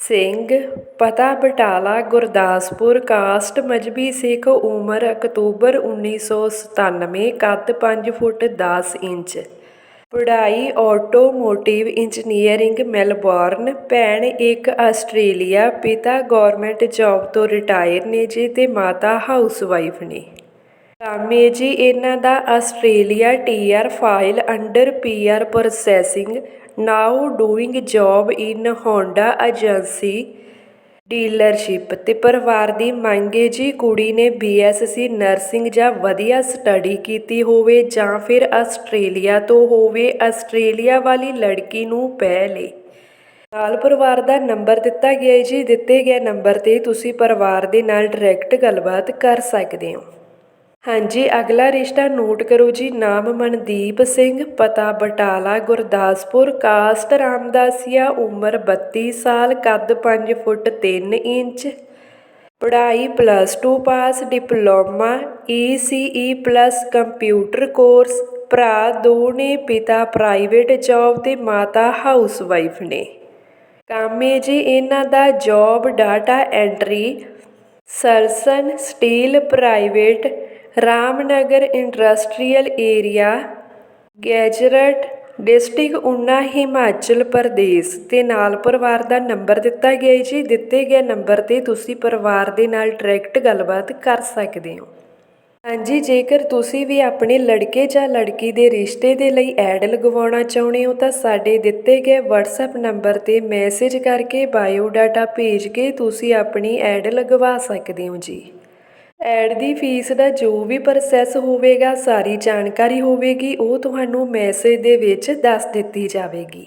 ਸਿੰਘ, ਪਤਾ ਬਟਾਲਾ, ਗੁਰਦਾਸਪੁਰ, ਕਾਸਟ, ਮਜਬੀ ਸਿੱਖ ਉਮਰ, ਅਕਤੂਬਰ 1997 ਕੱਦ ਪੰਜ ਫੁੱਟ ਦਸ ਇੰਚ। ਪੜ੍ਹਾਈ ਆਟੋਮੋਟਿਵ ਇੰਜੀਨੀਅਰਿੰਗ ਮੈਲਬੌਰਨ। ਭੈਣ ਇੱਕ ਆਸਟ੍ਰੇਲੀਆ ਪਿਤਾ ਗੌਰਮੈਂਟ ਜੌਬ ਤੋਂ ਰਿਟਾਇਰ ਨੇ ਜੀ ਤੇ ਮਾਤਾ ਹਾਊਸਵਾਈਫ ਨੇ। ਕਾਮੇ ਜੀ, ਇਹਨਾਂ ਦਾ Australia TR file under PR processing now doing job in Honda agency dealership ਤੇ ਪਰਿਵਾਰ ਦੀ ਮੰਗ ਮੰਗੇ ਜੀ ਕੁੜੀ ਨੇ ਬੀਐਸਸੀ ਨਰਸਿੰਗ ਜਾਂ ਵਧੀਆ ਸਟੱਡੀ ਕੀਤੀ ਹੋਵੇ ਜਾਂ ਫਿਰ ਆਸਟ੍ਰੇਲੀਆ ਤੋਂ ਹੋਵੇ, ਆਸਟ੍ਰੇਲੀਆ ਵਾਲੀ ਲੜਕੀ ਨੂੰ ਪਹਿਲੇ ਨਾਲ ਪਰਿਵਾਰ ਦਾ ਨੰਬਰ ਦਿੱਤਾ ਗਿਆ ਹੈ ਜੀ, ਦਿੱਤੇ ਗਏ ਨੰਬਰ ਤੇ ਤੁਸੀਂ ਪਰਿਵਾਰ ਦੇ ਨਾਲ ਡਾਇਰੈਕਟ ਗੱਲਬਾਤ ਕਰ ਸਕਦੇ ਹੋ। ਹਾਂਜੀ, ਅਗਲਾ ਰਿਸ਼ਤਾ ਨੋਟ ਕਰੋ ਜੀ। ਨਾਮ ਮਨਦੀਪ ਸਿੰਘ, ਪਤਾ ਬਟਾਲਾ, ਗੁਰਦਾਸਪੁਰ। ਕਾਸਟ ਰਾਮਦਾਸੀਆ, ਉਮਰ 32 ਸਾਲ, ਕੱਦ 5 ਫੁੱਟ 3 ਇੰਚ। ਪੜ੍ਹਾਈ plus 2 pass diploma ECE plus computer course ਭਰਾ ਦੋ ਨੇ, ਪਿਤਾ ਪ੍ਰਾਈਵੇਟ ਜੌਬ ਤੇ ਮਾਤਾ ਹਾਊਸਵਾਈਫ ਨੇ। ਕੰਮ ਕਾਮੇ ਜੀ, ਇਹਨਾਂ ਦਾ job data entry Sarsan steel private Ramnagar industrial area Gagret district Una Himachal Pradesh ਅਤੇ ਨਾਲ ਪਰਿਵਾਰ ਦਾ ਨੰਬਰ ਦਿੱਤਾ ਗਿਆ ਹੈ ਜੀ ਦਿੱਤੇ ਗਏ ਨੰਬਰ ਤੇ ਤੁਸੀਂ ਪਰਿਵਾਰ ਦੇ ਨਾਲ ਡਾਇਰੈਕਟ ਗੱਲਬਾਤ ਕਰ ਸਕਦੇ ਹੋ ਹਾਂਜੀ ਜੇਕਰ ਤੁਸੀਂ ਵੀ ਆਪਣੇ ਲੜਕੇ ਜਾਂ ਲੜਕੀ ਦੇ ਰਿਸ਼ਤੇ ਦੇ ਲਈ ਐਡ ਲਗਵਾਉਣਾ ਚਾਹੁੰਦੇ ਹੋ ਤਾਂ ਸਾਡੇ ਦਿੱਤੇ ਗਏ WhatsApp ਨੰਬਰ ਤੇ ਮੈਸੇਜ ਕਰਕੇ ਬਾਇਓ ਡਾਟਾ ਭੇਜ ਕੇ ਤੁਸੀਂ ਆਪਣੀ ਐਡ ਲਗਵਾ ਸਕਦੇ ਹੋ ਜੀ ਐਡ ਦੀ ਫੀਸ ਦਾ ਜੋ ਵੀ ਪ੍ਰੋਸੈਸ ਹੋਵੇਗਾ, ਸਾਰੀ ਜਾਣਕਾਰੀ ਹੋਵੇਗੀ, ਉਹ ਤੁਹਾਨੂੰ ਮੈਸੇਜ ਦੇ ਵਿੱਚ ਦੱਸ ਦਿੱਤੀ ਜਾਵੇਗੀ।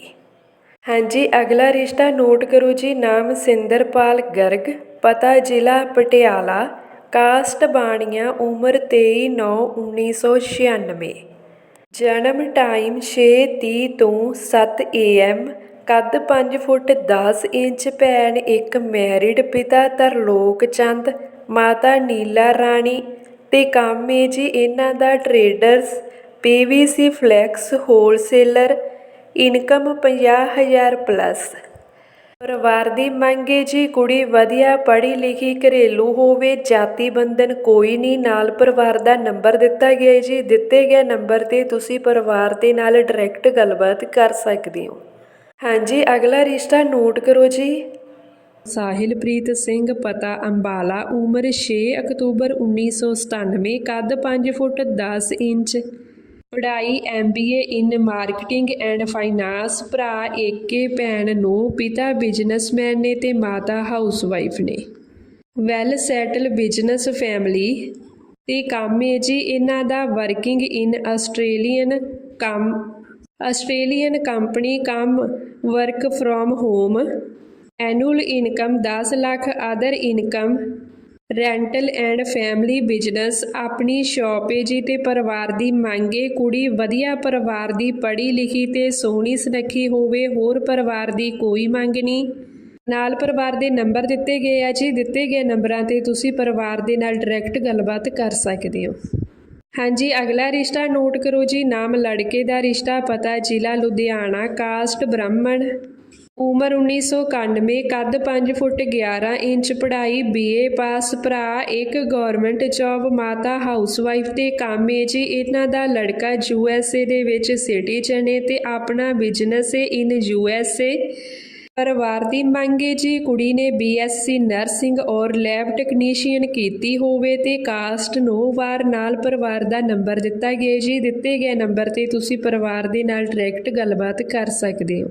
ਹਾਂਜੀ, ਅਗਲਾ ਰਿਸ਼ਤਾ ਨੋਟ ਕਰੋ ਜੀ, ਨਾਮ ਸਿੰਦਰਪਾਲ ਗਰਗ, ਪਤਾ ਜ਼ਿਲ੍ਹਾ ਪਟਿਆਲਾ, ਕਾਸਟ ਬਾਣੀਆਂ, ਉਮਰ 23/9/1996 ਜਨਮ ਟਾਈਮ 6:30 ਤੋਂ 7 AM ਕੱਦ 5 ਫੁੱਟ 10 ਇੰਚ, ਭੈਣ ਇੱਕ ਮੈਰਿਡ ਪਿਤਾ ਤਰਲੋਕ ਚੰਦ ਮਾਤਾ ਨੀਲਾ ਰਾਣੀ ਤੇ ਕਾਮੇ ਜੀ ਇਹਨਾਂ ਦਾ traders PVC flex wholesaler income 50000 plus ਪਰਿਵਾਰ ਦੀ ਮੰਗ ਮੰਗੇ ਜੀ, ਕੁੜੀ ਵਧੀਆ ਪੜ੍ਹੀ ਲਿਖੀ ਘਰੇਲੂ ਹੋਵੇ, ਜਾਤੀ ਬੰਧਨ ਕੋਈ ਨਹੀਂ, ਨਾਲ ਪਰਿਵਾਰ ਦਾ ਨੰਬਰ ਦਿੱਤਾ ਗਿਆ ਹੈ ਜੀ। ਦਿੱਤੇ ਗਏ ਨੰਬਰ ਤੇ ਤੁਸੀਂ ਪਰਿਵਾਰ ਦੇ ਨਾਲ ਡਾਇਰੈਕਟ ਗੱਲਬਾਤ ਕਰ ਸਕਦੇ ਹੋ। ਹਾਂਜੀ, ਅਗਲਾ ਰਿਸ਼ਤਾ ਨੋਟ ਕਰੋ ਜੀ। ਸਾਹਿਲਪ੍ਰੀਤ ਸਿੰਘ ਪਤਾ ਅੰਬਾਲਾ, ਉਮਰ 6 ਅਕਤੂਬਰ 1997 ਕੱਦ 5 ਫੁੱਟ 10 ਇੰਚ। ਪੜ੍ਹਾਈ MBA in marketing and finance ਭਰਾ ਏਕੇ, ਭੈਣ ਨੂੰ, ਪਿਤਾ ਬਿਜ਼ਨਸਮੈਨ ਨੇ ਤੇ ਮਾਤਾ ਹਾਊਸਵਾਈਫ ਨੇ। ਵੈਲ ਸੈਟਲ ਬਿਜ਼ਨਸ ਫੈਮਿਲੀ ਤੇ ਕੰਮ ਹੈ ਜੀ ਇਹਨਾਂ ਦਾ ਵਰਕਿੰਗ ਇਨ ਆਸਟ੍ਰੇਲੀਅਨ ਕੰਮ ਆਸਟ੍ਰੇਲੀਅਨ ਕੰਪਨੀ ਕੰਮ work from home annual income 10 lakh other income rental and family business ਆਪਣੀ ਸ਼ਾਪ ਹੈ ਜੀ ਤੇ ਪਰਿਵਾਰ ਦੀ ਮੰਗੇ ਕੁੜੀ ਵਧੀਆ ਪਰਿਵਾਰ ਦੀ ਪੜ੍ਹੀ ਲਿਖੀ ਤੇ ਸੋਹਣੀ ਸੁਨੱਖੀ ਹੋਵੇ, ਹੋਰ ਪਰਿਵਾਰ ਦੀ ਕੋਈ ਮੰਗ ਨਹੀਂ। ਨਾਲ ਪਰਿਵਾਰ ਦੇ ਨੰਬਰ ਦਿੱਤੇ ਗਏ ਆ ਜੀ, ਦਿੱਤੇ ਗਏ ਨੰਬਰਾਂ ਤੇ ਤੁਸੀਂ ਪਰਿਵਾਰ ਦੇ ਨਾਲ ਡਾਇਰੈਕਟ ਗੱਲਬਾਤ ਕਰ ਸਕਦੇ ਹੋ। ਹਾਂਜੀ, ਅਗਲਾ ਰਿਸ਼ਤਾ ਨੋਟ ਕਰੋ ਜੀ, ਨਾਮ ਲੜਕੇ ਦਾ ਰਿਸ਼ਤਾ, ਪਤਾ ਜ਼ਿਲ੍ਹਾ ਲੁਧਿਆਣਾ ਕਾਸਟ ਬ੍ਰਾਹਮਣ। ਉਮਰ 1991 ਕੱਦ 5 ਫੁੱਟ 11 ਇੰਚ, ਪੜ੍ਹਾਈ ਬੀਏ ਪਾਸ ਭਰਾ, ਇੱਕ ਗਵਰਨਮੈਂਟ ਜੌਬ, ਮਾਤਾ ਹਾਊਸਵਾਈਫ ਤੇ ਕੰਮ ਹੈ ਜੀ। ਇਹਨਾਂ ਦਾ ਲੜਕਾ ਯੂਐਸਏ ਦੇ ਵਿੱਚ ਸਿਟੀਜ਼ਨ ਹੈ ਤੇ ਆਪਣਾ ਬਿਜ਼ਨਸ ਹੈ ਇਨ ਯੂਐਸਏ ਪਰਿਵਾਰ ਦੀ ਮੰਗ ਹੈ ਜੀ, ਕੁੜੀ ਨੇ ਬੀਐਸਸੀ ਨਰਸਿੰਗ ਔਰ ਲੈਬ ਟੈਕਨੀਸ਼ੀਅਨ ਕੀਤੀ ਹੋਵੇ ਤੇ ਕਾਸਟ ਨੋ ਵਾਰ ਨਾਲ ਪਰਿਵਾਰ ਦਾ ਨੰਬਰ ਦਿੱਤਾ ਗਿਆ ਜੀ। ਦਿੱਤੇ ਗਏ ਨੰਬਰ ਤੇ ਤੁਸੀਂ ਪਰਿਵਾਰ ਦੇ ਨਾਲ ਡਾਇਰੈਕਟ ਗੱਲਬਾਤ ਕਰ ਸਕਦੇ ਹੋ।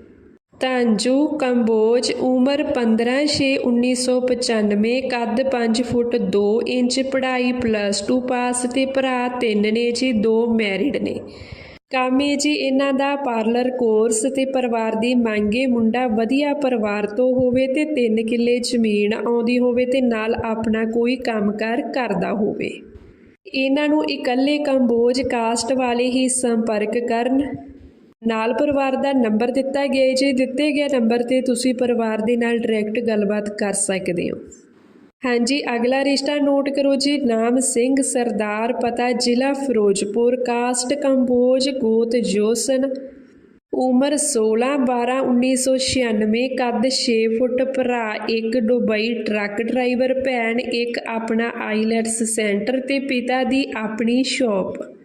ਤਾਂਜੂ, ਕੰਬੋਜ, ਉਮਰ 15/6/1995 ਕੱਦ 5 ਫੁੱਟ 2 ਇੰਚ, ਪੜ੍ਹਾਈ ਪਲੱਸ 2 ਪਾਸ ਤੇ ਭਰਾ ਤਿੰਨ ਨੇ ਜੀ, ਦੋ ਮੈਰਿਡ ਨੇ। ਕੰਮ ਹੈ ਜੀ ਇਹਨਾਂ ਦਾ ਪਾਰਲਰ ਕੋਰਸ ਤੇ ਪਰਿਵਾਰ ਦੀ ਮੰਗੇ ਮੁੰਡਾ ਵਧੀਆ ਪਰਿਵਾਰ ਤੋਂ ਹੋਵੇ ਤੇ 3 ਕਿੱਲੇ ਜ਼ਮੀਨ ਆਉਂਦੀ ਹੋਵੇ ਤੇ ਨਾਲ ਆਪਣਾ ਕੋਈ ਕੰਮਕਾਰ ਕਰਦਾ ਹੋਵੇ। ਇਹਨਾਂ ਨੂੰ ਇਕੱਲੇ ਕੰਬੋਜ ਕਾਸਟ ਵਾਲੇ ਹੀ ਸੰਪਰਕ ਕਰਨ। ਨਾਲ ਪਰਿਵਾਰ ਦਾ ਨੰਬਰ ਦਿੱਤਾ ਗਿਆ ਹੈ। ਜੀ ਦਿੱਤੇ ਗਏ ਨੰਬਰ ਤੇ ਤੁਸੀਂ ਪਰਿਵਾਰ ਦੇ ਨਾਲ ਡਾਇਰੈਕਟ ਗੱਲਬਾਤ ਕਰ ਸਕਦੇ ਹੋ। ਹਾਂਜੀ, ਅਗਲਾ ਰਿਸ਼ਤਾ ਨੋਟ ਕਰੋ ਜੀ। ਨਾਮ ਸਿੰਘ, ਸਰਦਾਰ, ਪਤਾ, ਜ਼ਿਲ੍ਹਾ ਫਿਰੋਜ਼ਪੁਰ, ਕਾਸਟ, ਕੰਬੋਜ, ਗੋਤ, ਜੋਸਨ। ਉਮਰ 16 12 1996 ਕੱਦ 6 ਫੁੱਟ, ਭਰਾ, ਇੱਕ ਦੁਬਈ ਟਰੱਕ ਡਰਾਈਵਰ, ਭੈਣ, ਇੱਕ ਆਪਣਾ ਆਈਲੈਟਸ ਸੈਂਟਰ ਤੇ ਪਿਤਾ ਦੀ ਆਪਣੀ ਸ਼ਾਪ।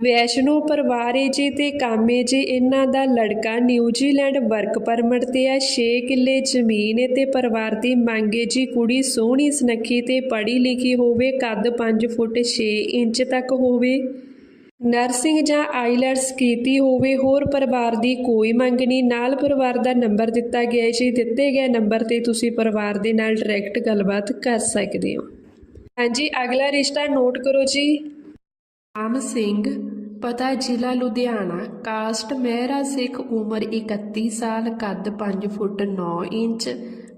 ਵੈਸ਼ਨੋ ਪਰਿਵਾਰ ਏ ਜੀ ਤੇ ਕੰਮ ਏ ਜੀ ਇਹਨਾਂ ਦਾ ਲੜਕਾ ਨਿਊਜ਼ੀਲੈਂਡ ਵਰਕ ਪਰਮਿਟ ਤੇ ਆ 6 ਕਿੱਲੇ ਜ਼ਮੀਨ ਏ ਤੇ ਪਰਿਵਾਰ ਦੀ ਮੰਗ ਏ ਜੀ ਕੁੜੀ ਸੋਹਣੀ ਸੁਨੱਖੀ ਤੇ ਪੜ੍ਹੀ ਲਿਖੀ ਹੋਵੇ, ਕੱਦ 5 ਫੁੱਟ 6 ਇੰਚ ਤੱਕ ਹੋਵੇ। ਨਰਸਿੰਗ ਜਾਂ ਆਈਲੈਟਸ ਕੀਤੀ ਹੋਵੇ, ਹੋਰ ਪਰਿਵਾਰ ਦੀ ਕੋਈ ਮੰਗ ਨਹੀਂ। ਨਾਲ ਪਰਿਵਾਰ ਦਾ ਨੰਬਰ ਦਿੱਤਾ ਗਿਆ ਜੀ, ਦਿੱਤੇ ਗਏ ਨੰਬਰ ਤੇ ਤੁਸੀਂ ਪਰਿਵਾਰ ਦੇ ਨਾਲ ਡਾਇਰੈਕਟ ਗੱਲਬਾਤ ਕਰ ਸਕਦੇ ਹੋ। ਹਾਂਜੀ, ਅਗਲਾ ਰਿਸ਼ਤਾ ਨੋਟ ਕਰੋ ਜੀ। ਆਮ ਸਿੰਘ, ਪਤਾ ਜ਼ਿਲ੍ਹਾ ਲੁਧਿਆਣਾ, ਕਾਸਟ ਮਹਿਰਾ ਸਿੱਖ ਉਮਰ 31 ਸਾਲ, ਕੱਦ 5 ਫੁੱਟ 9 ਇੰਚ।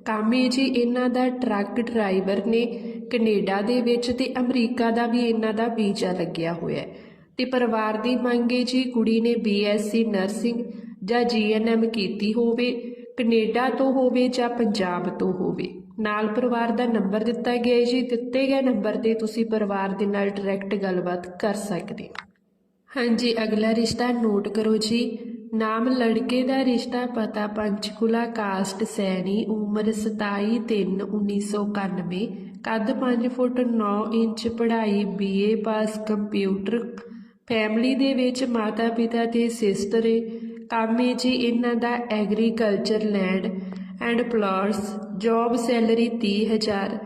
ਕਾਮੇ ਜੀ ਇਹਨਾਂ ਦਾ ਟਰੱਕ ਡਰਾਈਵਰ ਨੇ ਕੈਨੇਡਾ ਦੇ ਵਿੱਚ ਤੇ ਅਮਰੀਕਾ ਦਾ ਵੀ ਇਹਨਾਂ ਦਾ ਵੀਜ਼ਾ ਲੱਗਿਆ ਹੋਇਆ ਹੈ। ਤੇ ਪਰਿਵਾਰ ਦੀ ਮੰਗੇ ਜੀ ਕੁੜੀ ਨੇ ਬੀਐਸਸੀ ਨਰਸਿੰਗ ਜਾਂ ਜੀਐਨਐਮ ਕੀਤੀ ਹੋਵੇ, ਕੈਨੇਡਾ ਤੋਂ ਹੋਵੇ ਜਾਂ ਪੰਜਾਬ ਤੋਂ ਹੋਵੇ। ਨਾਲ ਪਰਿਵਾਰ ਦਾ ਨੰਬਰ ਦਿੱਤਾ ਗਿਆ ਹੈ ਜੀ। ਦਿੱਤੇ ਗਏ ਨੰਬਰ ਤੇ ਤੁਸੀਂ ਪਰਿਵਾਰ ਦੇ ਨਾਲ ਡਾਇਰੈਕਟ ਗੱਲਬਾਤ ਕਰ ਸਕਦੇ ਹੋ। ਹਾਂਜੀ, ਅਗਲਾ ਰਿਸ਼ਤਾ ਨੋਟ ਕਰੋ ਜੀ। ਨਾਮ ਲੜਕੇ ਦਾ ਰਿਸ਼ਤਾ ਪਤਾ ਪੰਚਕੁਲਾ ਕਾਸਟ ਸੈਣੀ, ਉਮਰ 27 3 1991 ਕੱਦ 5 ਫੁੱਟ 9 ਇੰਚ, ਪੜ੍ਹਾਈ ਬੀਏ ਪਾਸ ਕੰਪਿਊਟਰ, ਫੈਮਿਲੀ ਦੇ ਵਿੱਚ ਮਾਤਾ ਪਿਤਾ ਤੇ ਸਿਸਟਰ ਏ। ਕੰਮ ਏ ਜੀ ਇਹਨਾਂ ਦਾ agriculture land. And plots, job salary 30000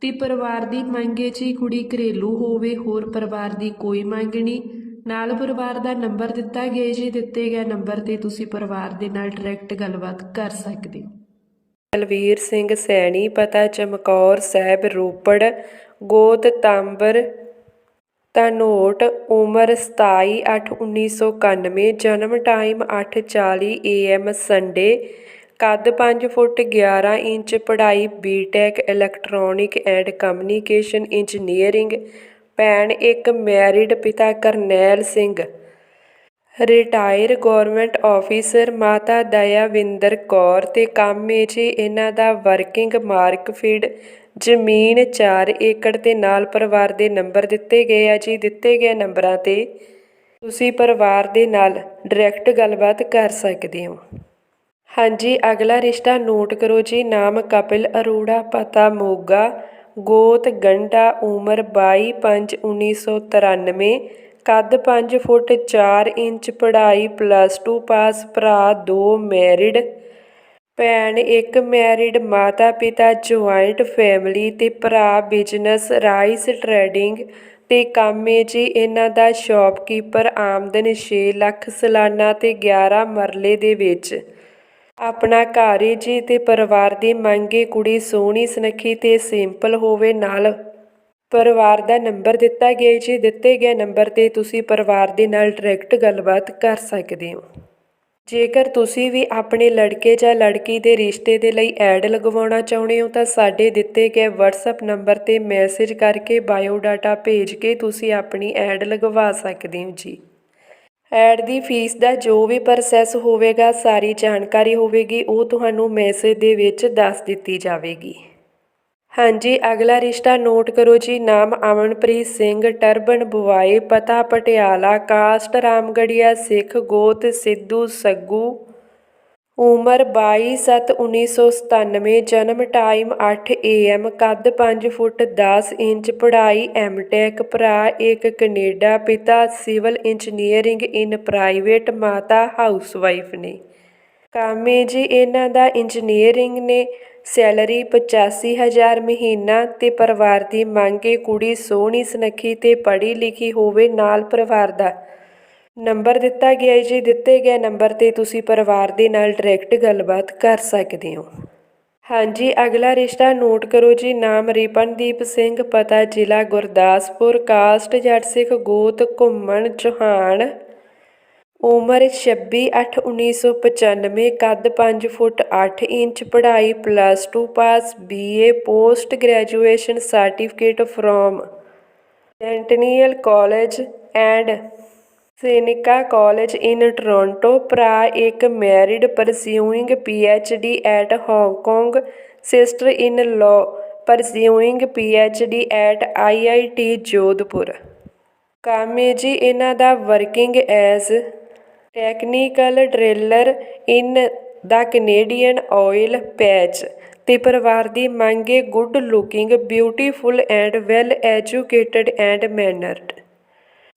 ਤੇ ਪਰਿਵਾਰ ਦੀ ਮੰਗ ਹੈ ਜੀ ਕੁੜੀ ਘਰੇਲੂ ਹੋਵੇ, ਹੋਰ ਪਰਿਵਾਰ ਦੀ ਕੋਈ ਮੰਗ ਨਹੀਂ। ਨਾਲ ਪਰਿਵਾਰ ਦਾ ਨੰਬਰ ਦਿੱਤਾ ਗਿਆ ਜੀ, ਦਿੱਤੇ ਗਏ ਨੰਬਰ ਤੇ ਤੁਸੀਂ ਪਰਿਵਾਰ ਦੇ ਨਾਲ ਡਾਇਰੈਕਟ ਗੱਲਬਾਤ ਕਰ ਸਕਦੇ ਹੋ। ਬਲਵੀਰ ਸਿੰਘ ਸੈਣੀ, ਪਤਾ ਚਮਕੌਰ ਸਾਹਿਬ, ਰੋਪੜ, ਗੋਤ ਤਾਂਬਰ, ਧਨੋਟ, ਉਮਰ 27/8/1991 ਜਨਮ ਟਾਈਮ 8:40 ਏਐਮ ਸੰਡੇ ਕੱਦ 5 ਫੁੱਟ 11 ਇੰਚ, ਪੜ੍ਹਾਈ BTech electronic and communication engineering ਭੈਣ ਇੱਕ ਮੈਰਿਡ ਪਿਤਾ Karnail Singh. Retire government officer ਮਾਤਾ ਦਇਆਵਿੰਦਰ ਕੌਰ ਤੇ ਕੰਮ ਏ ਜੀ ਇਹਨਾਂ ਦਾ ਵਰਕਿੰਗ ਮਾਰਕਫੀਡ ਜ਼ਮੀਨ 4 ਏਕੜ ਤੇ ਨਾਲ ਪਰਿਵਾਰ ਦੇ ਨੰਬਰ ਦਿੱਤੇ ਗਏ ਆ ਜੀ, ਦਿੱਤੇ ਗਏ ਨੰਬਰਾਂ ਤੇ ਤੁਸੀਂ ਪਰਿਵਾਰ ਦੇ ਨਾਲ ਡਾਇਰੈਕਟ ਗੱਲਬਾਤ ਕਰ ਸਕਦੇ ਹੋ। ਹਾਂਜੀ, ਅਗਲਾ ਰਿਸ਼ਤਾ ਨੋਟ ਕਰੋ ਜੀ। ਨਾਮ ਕਪਿਲ, ਅਰੋੜਾ, ਪਤਾ, ਮੋਗਾ, ਗੋਤ, ਗੰਡਾ, ਉਮਰ 22/5/1993 ਕੱਦ 5 ਫੁੱਟ 4 ਇੰਚ, ਪੜ੍ਹਾਈ ਪਲੱਸ 2 ਪਾਸ ਭਰਾ, ਦੋ ਮੈਰਿਡ ਭੈਣ, ਇੱਕ ਮੈਰਿਡ ਮਾਤਾ, ਪਿਤਾ ਜੁਆਇੰਟ ਫੈਮਿਲੀ ਤੇ ਭਰਾ ਬਿਜ਼ਨਸ ਰਾਈਸ ਟ੍ਰੇਡਿੰਗ ਤੇ ਕੰਮ ਏ ਜੀ। ਇਹਨਾਂ ਦਾ ਸ਼ਾਪਕੀਪਰ ਆਮਦਨ 6 ਲੱਖ ਸਾਲਾਨਾ ਤੇ 11 ਮਰਲੇ ਦੇ ਵਿੱਚ। ਆਪਣਾ ਘਰ ਏ ਜੀ ਤੇ ਪਰਿਵਾਰ ਦੀ ਮੰਗੇ ਕੁੜੀ ਸੋਹਣੀ, ਸੁਨੱਖੀ ਤੇ ਸਿੰਪਲ ਹੋਵੇ ਨਾਲ। ਪਰਿਵਾਰ ਦਾ ਨੰਬਰ ਦਿੱਤਾ ਗਿਆ ਜੀ, ਦਿੱਤੇ ਗਏ ਨੰਬਰ ਤੇ ਤੁਸੀਂ ਪਰਿਵਾਰ ਦੇ ਨਾਲ ਡਾਇਰੈਕਟ ਗੱਲਬਾਤ ਕਰ ਸਕਦੇ ਹੋ। ਜੇਕਰ ਤੁਸੀਂ ਵੀ ਆਪਣੇ ਲੜਕੇ ਜਾਂ ਲੜਕੀ ਦੇ ਰਿਸ਼ਤੇ ਦੇ ਲਈ ਐਡ ਲਗਵਾਉਣਾ ਚਾਹੁੰਦੇ ਹੋ, ਤਾਂ ਸਾਡੇ ਦਿੱਤੇ ਗਏ WhatsApp ਨੰਬਰ ਤੇ ਮੈਸੇਜ ਕਰਕੇ ਬਾਇਓ ਡਾਟਾ ਭੇਜ ਕੇ ਤੁਸੀਂ ਆਪਣੀ ਐਡ ਲਗਵਾ ਸਕਦੇ ਹੋ ਜੀ। ਐਡ ਦੀ ਫੀਸ ਦਾ ਜੋ ਵੀ ਪ੍ਰੋਸੈਸ ਹੋਵੇਗਾ, ਸਾਰੀ ਜਾਣਕਾਰੀ ਹੋਵੇਗੀ, ਉਹ ਤੁਹਾਨੂੰ ਮੈਸੇਜ ਦੇ ਵਿੱਚ ਦੱਸ ਦਿੱਤੀ ਜਾਵੇਗੀ। ਹਾਂਜੀ, ਅਗਲਾ ਰਿਸ਼ਤਾ ਨੋਟ ਕਰੋ ਜੀ। ਨਾਮ ਅਮਨਪ੍ਰੀਤ ਸਿੰਘ ਟਰਬਨ ਬੁਆਏ, ਪਤਾ ਪਟਿਆਲਾ ਕਾਸਟ ਰਾਮਗੜੀਆ, ਸਿੱਖ, ਗੋਤ, ਸਿੱਧੂ, ਸੱਗੂ ਉਮਰ 22/7/1997 ਜਨਮ ਟਾਈਮ 8 ਏਐਮ ਕੱਦ 5 ਫੁੱਟ 10 ਇੰਚ, ਪੜ੍ਹਾਈ ਐਮਟੈਕ ਭਰਾ ਇੱਕ ਕੈਨੇਡਾ ਪਿਤਾ, ਸਿਵਲ ਇੰਜੀਨੀਅਰਿੰਗ ਇਨ ਪ੍ਰਾਈਵੇਟ, ਮਾਤਾ ਹਾਊਸਵਾਈਫ ਨੇ। ਕੰਮ ਜੀ ਇਹਨਾਂ ਦਾ ਇੰਜੀਨੀਅਰਿੰਗ ਨੇ, ਸੈਲਰੀ ਪਚਾਸੀ ਹਜ਼ਾਰ ਮਹੀਨਾ ਤੇ ਪਰਿਵਾਰ ਦੀ ਮੰਗ ਹੈ ਕੁੜੀ ਸੋਹਣੀ, ਸੁਨੱਖੀ ਤੇ ਪੜ੍ਹੀ ਲਿਖੀ ਹੋਵੇ, ਨਾਲ ਪਰਿਵਾਰ ਦਾ ਨੰਬਰ ਦਿੱਤਾ ਗਿਆ ਹੈ ਜੀ, ਦਿੱਤੇ ਗਏ ਨੰਬਰ ਤੇ ਤੁਸੀਂ ਪਰਿਵਾਰ ਦੇ ਨਾਲ ਡਾਇਰੈਕਟ ਗੱਲਬਾਤ ਕਰ ਸਕਦੇ ਹੋ। ਹਾਂਜੀ, ਅਗਲਾ ਰਿਸ਼ਤਾ ਨੋਟ ਕਰੋ ਜੀ, ਨਾਮ ਰਿਪਨਦੀਪ ਸਿੰਘ, ਪਤਾ ਜ਼ਿਲ੍ਹਾ ਗੁਰਦਾਸਪੁਰ, ਕਾਸਟ ਜੱਟ ਸਿੱਖ ਗੋਤ, ਘੁੰਮਣ ਚੌਹਾਨ ਉਮਰ 26/8/1995 ਕੱਦ 5 ਫੁੱਟ 8 ਇੰਚ, ਪੜ੍ਹਾਈ plus 2 pass BA post graduation certificate from Centennial college and Seneca college in Toronto ਭਰਾ ਇੱਕ married pursuing D at Hong Kong sister in law pursuing D at IIT Jodhpur ਕੰਮ ਹੈ ਜੀ ਇਹਨਾਂ ਦਾ working as technical driller in the Canadian oil patch ਤੇ ਪਰਿਵਾਰ ਦੀ ਮੰਗ ਹੈ good looking, beautiful and well educated and mannered.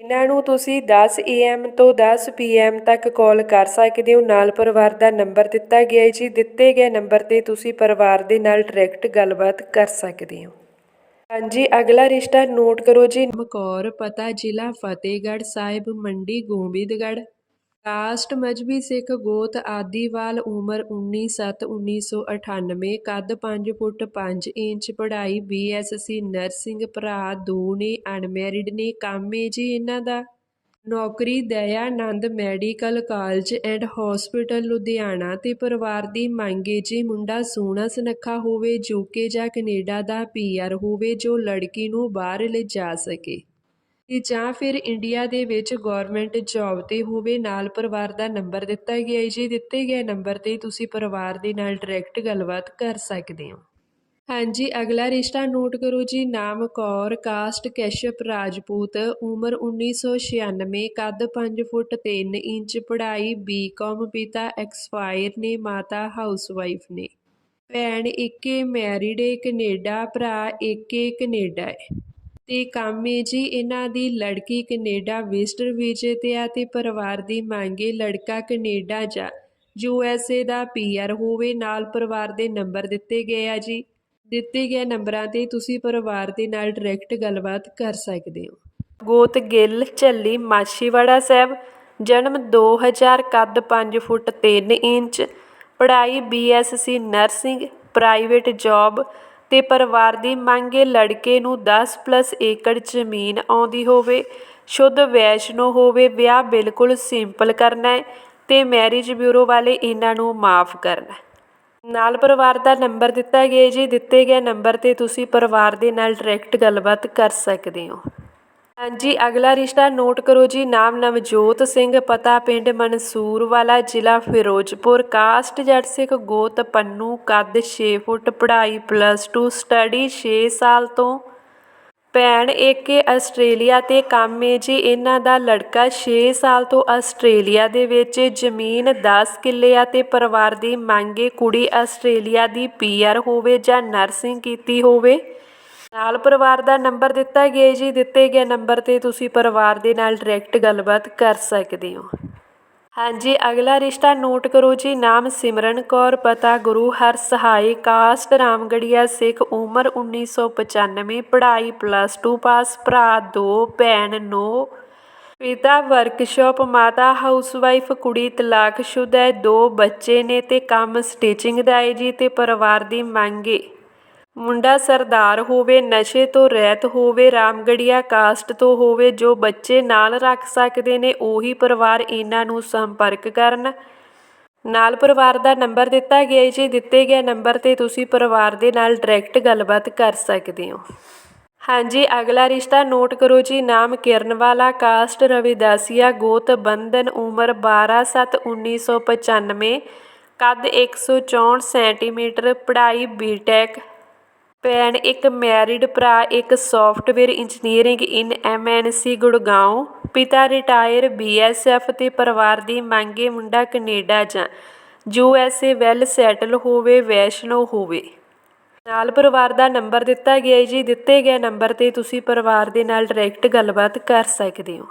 ਇਹਨਾਂ ਨੂੰ ਤੁਸੀਂ 10 AM ਤੋਂ 10 PM ਤੱਕ ਕਾਲ ਕਰ ਸਕਦੇ ਹੋ। ਨਾਲ ਪਰਿਵਾਰ ਦਾ ਨੰਬਰ ਦਿੱਤਾ ਗਿਆ ਹੈ ਜੀ। ਦਿੱਤੇ ਗਏ ਨੰਬਰ ਤੇ ਤੁਸੀਂ ਪਰਿਵਾਰ ਦੇ ਨਾਲ ਡਾਇਰੈਕਟ ਗੱਲਬਾਤ ਕਰ ਸਕਦੇ ਹੋ। ਹਾਂਜੀ, ਅਗਲਾ ਰਿਸ਼ਤਾ ਨੋਟ ਕਰੋ ਜੀ। ਮਕੌਰ, ਪਤਾ ਜ਼ਿਲ੍ਹਾ ਫਤਿਹਗੜ੍ਹ ਸਾਹਿਬ, ਮੰਡੀ, ਗੋਬਿੰਦਗੜ੍ਹ। ਕਾਸਟ ਮਜਬੀ ਸਿੱਖ ਗੋਤ ਆਦੀਵਾਲ ਉਮਰ 19/7/1998 ਕੱਦ 5 ਫੁੱਟ 5 ਇੰਚ, ਪੜ੍ਹਾਈ ਬੀਐਸਸੀ ਨਰਸਿੰਗ, ਭਰਾ ਦੋ ਨੇ, ਅਨਮੈਰਿਡ ਨੇ, ਕੰਮ ਏ ਜੀ ਇਹਨਾਂ ਦਾ। ਨੌਕਰੀ Dayanand medical college and hospital Ludhiana ਤੇ ਪਰਿਵਾਰ ਦੀ ਮੰਗ ਏ ਜੀ ਮੁੰਡਾ ਸੋਹਣਾ ਸੁਨੱਖਾ ਹੋਵੇ ਯੂਕੇ ਜਾਂ ਕੈਨੇਡਾ ਦਾ ਪੀਆਰ ਹੋਵੇ, ਜੋ ਲੜਕੀ ਨੂੰ ਬਾਹਰ ਲਿਜਾ ਸਕੇ। ਤੇ ਜਾਂ ਫਿਰ ਇੰਡੀਆ ਦੇ ਵਿੱਚ ਗੌਰਮੈਂਟ ਜੋਬ ਤੇ ਹੋਵੇ, ਨਾਲ ਪਰਿਵਾਰ ਦਾ ਨੰਬਰ ਦਿੱਤਾ ਗਿਆ ਹੈ। ਜੀ ਦਿੱਤੇ ਗਏ ਨੰਬਰ ਤੇ ਤੁਸੀਂ ਪਰਿਵਾਰ ਦੇ ਨਾਲ ਡਾਇਰੈਕਟ ਗੱਲਬਾਤ ਕਰ ਸਕਦੇ ਹੋ। ਹਾਂਜੀ, ਅਗਲਾ ਰਿਸ਼ਤਾ ਨੋਟ ਕਰੋ ਜੀ। ਨਾਮ ਕੌਰ ਕਾਸਟ ਕੈਸ਼ਪ ਰਾਜਪੂਤ, ਉਮਰ 1996 ਕੱਦ 5 ਫੁੱਟ 3 ਇੰਚ, ਪੜ੍ਹਾਈ ਬੀਕਾਮ ਪਿਤਾ ਐਕਸਪਾਇਰ ਨੇ, ਮਾਤਾ ਹਾਊਸਵਾਈਫ ਨੇ। ਭੈਣ ਇੱਕੇ ਮੈਰਿਡ ਏ, ਕੈਨੇਡਾ, ਭਰਾ ਇੱਕੇ ਕੈਨੇਡਾ ਏ। ਤੇ ਕੰਮ ਜੀ ਇਹਨਾਂ ਦੀ ਲੜਕੀ ਕੈਨੇਡਾ ਵਿਜ਼ਟਰ ਵੀਜ਼ੇ ਤੇ ਆ ਤੇ ਪਰਿਵਾਰ ਦੀ ਮੰਗੇ ਲੜਕਾ ਕੈਨੇਡਾ ਜਾਂ। ਏ ਦਾ ਪੀ ਆਰ ਹੋਵੇ, ਨਾਲ ਪਰਿਵਾਰ ਦੇ ਨੰਬਰ ਦਿੱਤੇ ਗਏ ਆ ਜੀ। ਦਿੱਤੇ ਗਏ ਨੰਬਰਾਂ ਤੇ ਤੁਸੀਂ ਪਰਿਵਾਰ ਦੇ ਨਾਲ ਡਾਇਰੈਕਟ ਗੱਲਬਾਤ ਕਰ ਸਕਦੇ ਹੋ। ਗੋਤ ਗਿੱਲ, ਝੱਲੀ, ਮਾਛੀਵਾੜਾ ਸਾਹਿਬ, ਜਨਮ 2000 ਕੱਦ 5 ਫੁੱਟ 3 ਇੰਚ, ਪੜ੍ਹਾਈ ਬੀਐਸਸੀ ਨਰਸਿੰਗ, ਪ੍ਰਾਈਵੇਟ ਜੌਬ ਤੇ ਪਰਿਵਾਰ ਦੀ ਮੰਗ ਲੜਕੇ ਨੂੰ 10 ਪਲੱਸ ਏਕੜ ਜ਼ਮੀਨ ਆਉਂਦੀ ਹੋਵੇ, ਸ਼ੁੱਧ ਵੈਸ਼ਨੋ ਹੋਵੇ, ਵਿਆਹ ਬਿਲਕੁਲ ਸਿੰਪਲ ਕਰਨਾ ਹੈ ਤੇ ਮੈਰਿਜ ਬਿਊਰੋ ਵਾਲੇ ਇਹਨਾਂ ਨੂੰ ਮਾਫ ਕਰਨਾ। ਨਾਲ ਪਰਿਵਾਰ ਦਾ ਨੰਬਰ ਦਿੱਤਾ ਗਿਆ ਜੀ, ਦਿੱਤੇ ਗਏ ਨੰਬਰ ਤੇ ਤੁਸੀਂ ਪਰਿਵਾਰ ਦੇ ਨਾਲ ਡਾਇਰੈਕਟ ਗੱਲਬਾਤ ਕਰ ਸਕਦੇ ਹੋ। ਹਾਂਜੀ, ਅਗਲਾ ਰਿਸ਼ਤਾ ਨੋਟ ਕਰੋ ਜੀ, ਨਾਮ ਨਵਜੋਤ ਸਿੰਘ, ਪਤਾ ਪਿੰਡ ਮਨਸੂਰ ਵਾਲਾ ਜ਼ਿਲ੍ਹਾ ਫਿਰੋਜ਼ਪੁਰ, ਕਾਸਟ ਜੱਟ ਸਿੱਖ ਗੋਤ ਪੰਨੂ, ਕੱਦ 6 ਫੁੱਟ, ਪੜ੍ਹਾਈ ਪਲੱਸ 2 ਸਟੱਡੀ 6 ਸਾਲ ਤੋਂ। ਭੈਣ ਏਕੇ ਆਸਟ੍ਰੇਲੀਆ ਤੇ ਕੰਮ ਏ ਜੀ, ਇਹਨਾਂ ਦਾ ਲੜਕਾ 6 ਸਾਲ ਤੋਂ ਆਸਟ੍ਰੇਲੀਆ ਦੇ ਵਿੱਚ, ਜ਼ਮੀਨ 10 ਕਿੱਲੇ ਆ ਤੇ ਪਰਿਵਾਰ ਦੀ ਮੰਗ ਏ, ਕੁੜੀ ਆਸਟ੍ਰੇਲੀਆ ਦੀ ਪੀਆਰ ਹੋਵੇ ਜਾਂ ਨਰਸਿੰਗ ਕੀਤੀ ਹੋਵੇ। ਨਾਲ ਪਰਿਵਾਰ ਦਾ ਨੰਬਰ ਦਿੱਤਾ ਗਿਆ ਜੀ, ਦਿੱਤੇ ਗਏ ਨੰਬਰ ਤੇ ਤੁਸੀਂ ਪਰਿਵਾਰ ਦੇ ਨਾਲ ਡਾਇਰੈਕਟ ਗੱਲਬਾਤ ਕਰ ਸਕਦੇ ਹੋ। ਹਾਂਜੀ, ਅਗਲਾ ਰਿਸ਼ਤਾ ਨੋਟ ਕਰੋ ਜੀ, ਨਾਮ ਸਿਮਰਨ ਕੌਰ, ਪਤਾ ਗੁਰੂ ਹਰ ਸਹਾਈ ਕਾਸਟ ਰਾਮਗੜੀਆ ਸਿੱਖ, ਉਮਰ 1995 ਪੜ੍ਹਾਈ ਪਲੱਸ 2 ਪਾਸ ਭਰਾ ਦੋ, ਭੈਣ ਨੋ, ਪਿਤਾ ਵਰਕਸ਼ਾਪ ਮਾਤਾ ਹਾਊਸਵਾਈਫ ਕੁੜੀ ਤਲਾਕਸ਼ੁਦਾ ਹੈ, ਦੋ ਬੱਚੇ ਨੇ ਤੇ ਕੰਮ ਸਟਿਚਿੰਗ ਦਾ ਹੈ ਜੀ, ਤੇ ਪਰਿਵਾਰ ਦੀ ਮੰਗ ਏ ਮੁੰਡਾ ਸਰਦਾਰ ਹੋਵੇ, ਨਸ਼ੇ ਤੋਂ ਰਹਿਤ ਹੋਵੇ ਰਾਮਗੜੀਆ ਕਾਸਟ ਤੋਂ ਹੋਵੇ, ਜੋ ਬੱਚੇ ਨਾਲ ਰੱਖ ਸਕਦੇ ਨੇ, ਉਹੀ ਪਰਿਵਾਰ ਇਹਨਾਂ ਨੂੰ ਸੰਪਰਕ ਕਰਨ। ਨਾਲ ਪਰਿਵਾਰ ਦਾ ਨੰਬਰ ਦਿੱਤਾ ਗਿਆ ਜੀ। ਦਿੱਤੇ ਗਏ ਨੰਬਰ ਤੇ ਤੁਸੀਂ ਪਰਿਵਾਰ ਦੇ ਨਾਲ ਡਾਇਰੈਕਟ ਗੱਲਬਾਤ ਕਰ ਸਕਦੇ ਹੋ। ਹਾਂਜੀ, ਅਗਲਾ ਰਿਸ਼ਤਾ ਨੋਟ ਕਰੋ ਜੀ। ਨਾਮ ਕਿਰਨ ਵਾਲਾ ਕਾਸਟ ਰਵਿਦਾਸੀਆ, ਗੋਤ ਬੰਧਨ, ਉਮਰ 12/7/1995 ਕੱਦ 164 ਸੈਂਟੀਮੀਟਰ, ਪੜ੍ਹਾਈ ਬੀਟੈਕ ਭੈਣ, ਇੱਕ ਮੈਰਿਡ ਭਰਾ, ਇੱਕ software engineering in M N C Gurgaon ਪਿਤਾ ਰਿਟਾਇਰ ਬੀਐਸਐਫ ਤੇ ਪਰਿਵਾਰ ਦੀ ਮੰਗੇ ਮੁੰਡਾ ਕੈਨੇਡਾ ਜਾਂ U S A well settle ਹੋਵੇ, ਵੈਸ਼ਨੋ ਹੋਵੇ। ਨਾਲ ਪਰਿਵਾਰ ਦਾ ਨੰਬਰ ਦਿੱਤਾ ਗਿਆ ਜੀ। ਦਿੱਤੇ ਗਏ ਨੰਬਰ ਤੇ ਤੁਸੀਂ ਪਰਿਵਾਰ ਦੇ ਨਾਲ ਡਾਇਰੈਕਟ ਗੱਲਬਾਤ ਕਰ ਸਕਦੇ ਹੋ।